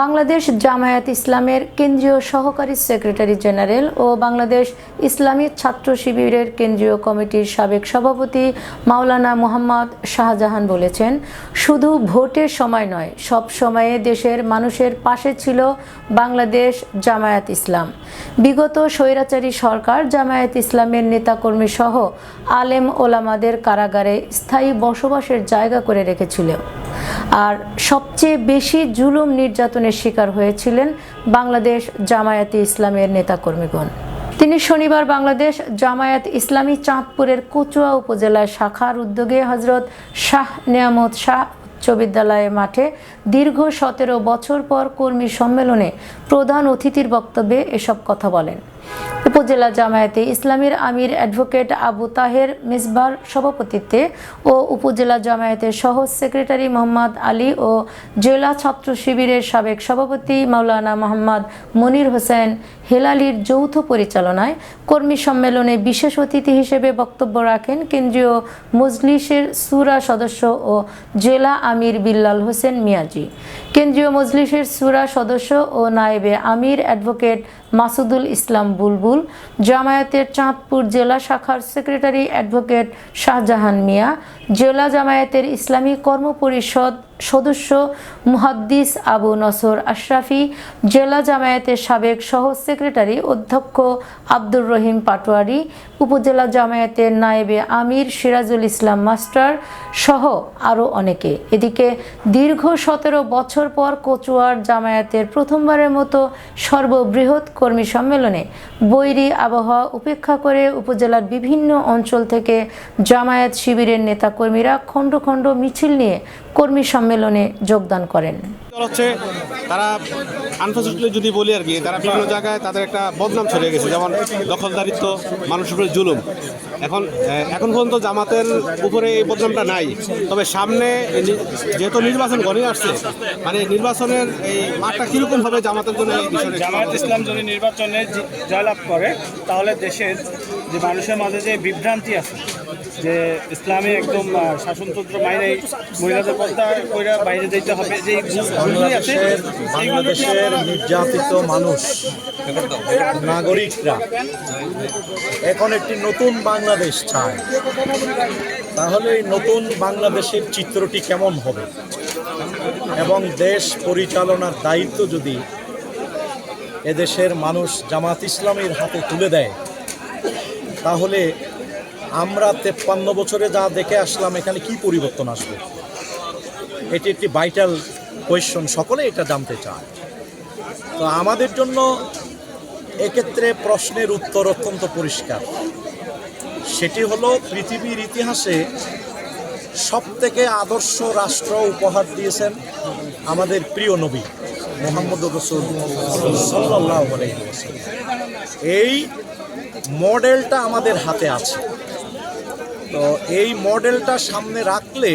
বাংলাদেশ জামায়াত ইসলামের কেন্দ্রীয় সহকারী সেক্রেটারি জেনারেল ও বাংলাদেশ ইসলামী ছাত্র শিবিরের কেন্দ্রীয় কমিটির সাবেক সভাপতি মাওলানা মোহাম্মদ শাহজাহান বলেছেন, শুধু ভোটের সময় নয়, সব সময়ে দেশের মানুষের পাশে ছিল বাংলাদেশ জামায়াত ইসলাম। বিগত স্বৈরাচারী সরকার, জামায়াত ইসলামের নেতাকর্মী সহ আলেম ওলামাদের কারাগারে স্থায়ী বসবাসের জায়গা করে রেখেছিল। আর সবচেয়ে বেশি জুলুম নির্যাতনের শিকার হয়েছিলেন বাংলাদেশ জামায়াতে ইসলামের নেতাকর্মীগণ। তিনি শনিবার বাংলাদেশ জামায়াত ইসলামী চাঁদপুরের কচুয়া উপজেলায় শাখার উদ্যোগে হজরত শাহ নিয়ামত শাহ উচ্চ বিদ্যালয়ের মাঠে দীর্ঘ সতেরো বছর পর কর্মী সম্মেলনে প্রধান অতিথির বক্তব্যে এসব কথা বলেন। উপজেলা জামায়াতে ইসলামের আমির অ্যাডভোকেট আবু তাহের মিসবার সভাপতিত্বে ও উপজেলা জামায়াতের সহ সেক্রেটারি মোহাম্মদ আলী ও জেলা ছাত্র শিবিরের সাবেক সভাপতি মাওলানা মোহাম্মদ মনির হোসেন হেলালির যৌথ পরিচালনায় কর্মী সম্মেলনে বিশেষ অতিথি হিসেবে বক্তব্য রাখেন কেন্দ্রীয় মজলিসের সুরা সদস্য ও জেলা আমির বিল্লাল হোসেন মিয়াজি। কেন্দ্রীয় মজলিসের সুরা সদস্য ও নায়েবে আমির অ্যাডভোকেট মাসুদুল ইসলাম বুলবুল, জামায়াতের চাঁদপুর জেলা শাখার সেক্রেটারি অ্যাডভোকেট শাহজাহান মিয়া, জেলা জামায়াতের ইসলামী কর্মপরিষদ সদস্য মুহাদ্দিস আবু নসর আশরাফি, জেলা জামায়াতের সাবেক সহ সেক্রেটারি অধ্যক্ষ আব্দুর রহিম পাটোয়ারি, উপজেলা জামায়াতের নায়েবে আমির সিরাজুল ইসলাম মাস্টার সহ আরও অনেকে। এদিকে দীর্ঘ সতেরো বছর পর কচুয়ার জামায়াতের প্রথমবারের মতো সর্ববৃহৎ কর্মী সম্মেলনে বৈরী আবহাওয়া উপেক্ষা করে উপজেলার বিভিন্ন অঞ্চল থেকে জামায়াত শিবিরের নেতাকর্মীরা খণ্ড খণ্ড মিছিল নিয়ে কর্মী সম্মেলনে যোগদান করেন। হচ্ছে তারা আনফর্চুনেটলি যদি বলি আর কি তারা বিভিন্ন জায়গায় তাদের একটা বদনাম ছড়িয়ে গেছে যেমন দখলদারিত্ব মানুষের উপরে জুলুম। এখন আহ, এখন পর্যন্ত জামাতের উপরে এই বদনামটা নাই। তবে সামনে যেহেতু নির্বাচন ঘনিয়ে আসছে মানে নির্বাচনের এই মাঠটা কীরকম হবে জামাতের জন্য এই একটু ইসলাম যদি নির্বাচনে জয়লাভ করে তাহলে দেশের যে মানুষের মাঝে যে বিভ্রান্তি আছে যে ইসলামী একদম শাসনতন্ত্র মাইনে মহিলাদের পর্দা কইরা বাইরে যেতে হবে যে বাংলাদেশের বাংলাদেশের নির্যাতিত মানুষ নাগরিকরা এখন একটি নতুন বাংলাদেশ চায়। তাহলে এই নতুন বাংলাদেশের চিত্রটি কেমন হবে? এবং দেশ পরিচালনার দায়িত্ব যদি এদেশের মানুষ জামাত ইসলামের হাতে তুলে দেয় তাহলে আমরা তেপ্পান্ন বছরে যা দেখে আসলাম, এখানে কি পরিবর্তন আসবে? এটি একটি ভাইটাল কোয়েশ্চন সকলে এটা জানতে চায়। তো আমাদের জন্য এক্ষেত্রে প্রশ্নের উত্তর অত্যন্ত পরিষ্কার। সেটি হলো, পৃথিবীর ইতিহাসে সব থেকে আদর্শ রাষ্ট্র উপহার দিয়েছেন আমাদের প্রিয় নবী মোহাম্মদ রসুল সাল্লাহ এই মডেলটা আমাদের হাতে আছে। তো এই মডেলটা সামনে রাখলে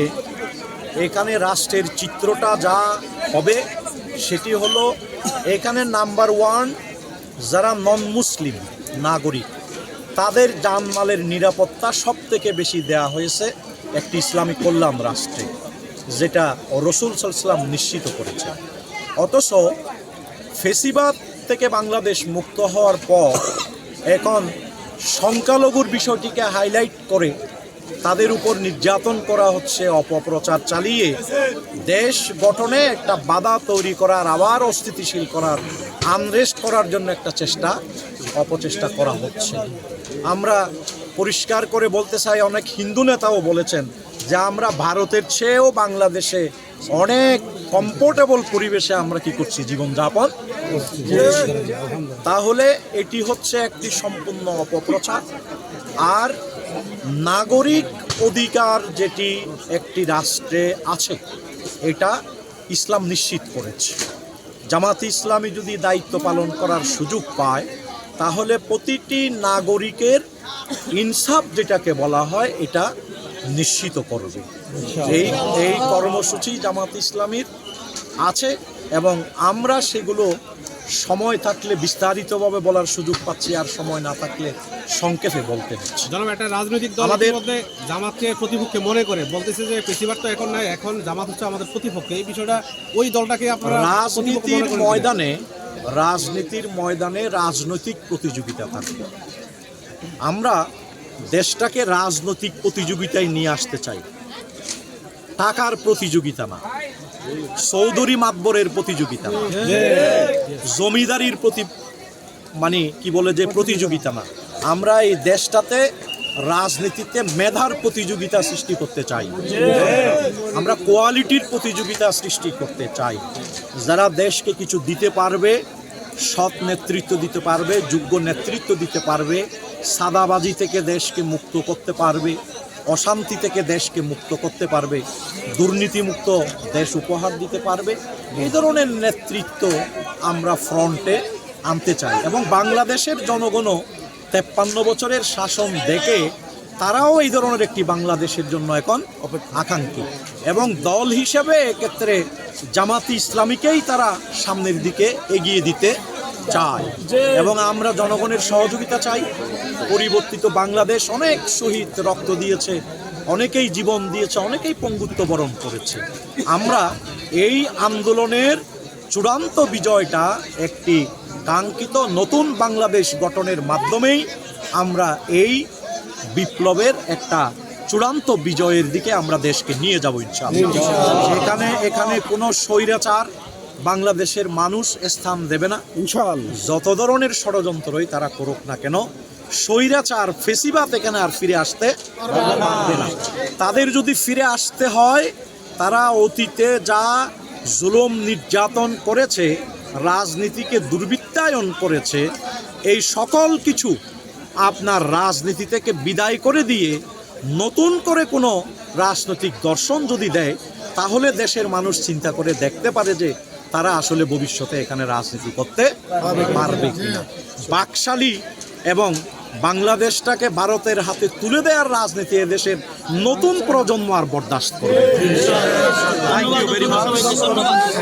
এখানে রাষ্ট্রের চিত্রটা যা হবে সেটি হলো এখানে নাম্বার ওয়ান যারা নন মুসলিম নাগরিক, তাদের জানমালের নিরাপত্তা সব থেকে বেশি দেয়া হয়েছে একটি ইসলামী কল্যাণ রাষ্ট্রে, যেটা রসুল সাল্লাম নিশ্চিত করেছে অথচ ফেসিবাদ থেকে বাংলাদেশ মুক্ত হওয়ার পর এখন সংখ্যালঘুর বিষয়টিকে হাইলাইট করে তাদের উপর নির্যাতন করা হচ্ছে, অপপ্রচার চালিয়ে। দেশ গঠনে একটা বাধা তৈরি করার, আবার অস্থিতিশীল করার আনরেস্ট করার জন্য একটা চেষ্টা, অপচেষ্টা করা হচ্ছে। আমরা পরিষ্কার করে বলতে চাই, অনেক হিন্দু নেতাও বলেছেন যে আমরা ভারতের চেয়েও বাংলাদেশে অনেক কমফোর্টেবল পরিবেশে আমরা কি করছি, জীবনযাপন তাহলে এটি হচ্ছে একটি সম্পূর্ণ অপপ্রচার। আর নাগরিক অধিকার যেটি একটি রাষ্ট্রে আছে, এটা ইসলাম নিশ্চিত করেছে। জামাত ইসলামী যদি দায়িত্ব পালন করার সুযোগ পায়, তাহলে প্রতিটি নাগরিকের ইনসাফ যেটাকে বলা হয়, এটা নিশ্চিত করবে। এই এই কর্মসূচি জামাত ইসলামীর আছে এবং আমরা সেগুলো সময় থাকলে বিস্তারিতভাবে বলার সুযোগ পাচ্ছি আর সময় না থাকলে সংক্ষেপে বলতে হচ্ছে। জনাব একটা রাজনৈতিক দল আমাদের- মধ্যে জামাতকে প্রতিপক্ষে মনে করে বলতেছে যে পেশিবার তো এখন নাই এখন জামাত হচ্ছে আমাদের প্রতিপক্ষ। এই বিষয়টা ওই দলটাকে আপনারা রাজনীতির? ময়দানে রাজনীতির ময়দানে রাজনৈতিক প্রতিযোগিতা থাকবে। আমরা দেশটাকে রাজনৈতিক প্রতিযোগিতায় নিয়ে আসতে চাই। টাকার প্রতিযোগিতা না। চৌধুরী মাতবরের প্রতিযোগিতা। জমিদারির প্রতি মানে কি বলে যে প্রতিযোগিতা না। আমরা এই দেশটাতে রাজনীতিতে মেধার প্রতিযোগিতা সৃষ্টি করতে চাই। আমরা কোয়ালিটির প্রতিযোগিতা সৃষ্টি করতে চাই। যারা দেশকে কিছু দিতে পারবে, সৎ নেতৃত্ব দিতে পারবে, যোগ্য নেতৃত্ব দিতে পারবে, সাদাবাজি থেকে দেশকে মুক্ত করতে পারবে অশান্তি থেকে দেশকে মুক্ত করতে পারবে, দুর্নীতিমুক্ত দেশ উপহার দিতে পারবে। এই ধরনের নেতৃত্ব আমরা ফ্রন্টে আনতে চাই এবং বাংলাদেশের জনগণও তেপ্পান্ন বছরের শাসন দেখে তারাও এই ধরনের একটি বাংলাদেশের জন্য এখন আকাঙ্ক্ষী এবং দল হিসেবে এক্ষেত্রে জামাতি ইসলামীকেই তারা সামনের দিকে এগিয়ে দিতে চায় এবং আমরা জনগণের সহযোগিতা চাই। পরিবর্তিত বাংলাদেশ অনেক শহীদ রক্ত দিয়েছে অনেকেই জীবন দিয়েছে অনেকেই পঙ্গুত্ব বরণ করেছে। আমরা এই আন্দোলনের চূড়ান্ত বিজয়টা একটি কাঙ্ক্ষিত নতুন বাংলাদেশ গঠনের মাধ্যমেই আমরা এই বিপ্লবের একটা চূড়ান্ত বিজয়ের দিকে আমরা দেশকে নিয়ে যাব ইনশাআল্লাহ। এখানে এখানে কোনো স্বৈরাচার বাংলাদেশের মানুষ স্থান দেবে না। যত ধরনের ষড়যন্ত্রই তারা করুক না কেন স্বৈরাচার ফেসিবাত এখানে আর ফিরে আসতে পারবে না। তাদের যদি ফিরে আসতে হয় তারা অতীতে যা জুলুম নির্যাতন করেছে রাজনীতিকে দুর্বৃত্তায়ন করেছে এই সকল কিছু আপনার রাজনীতি থেকে বিদায় করে দিয়ে নতুন করে কোনো রাজনৈতিক দর্শন যদি দেয় তাহলে দেশের মানুষ চিন্তা করে দেখতে পারে যে তারা আসলে ভবিষ্যতে এখানে রাজনীতি করতে পারবে কিনা? বাকশালী এবং বাংলাদেশটাকে ভারতের হাতে তুলে দেওয়ার রাজনীতি এদেশের নতুন প্রজন্ম আর বরদাস্ত করবে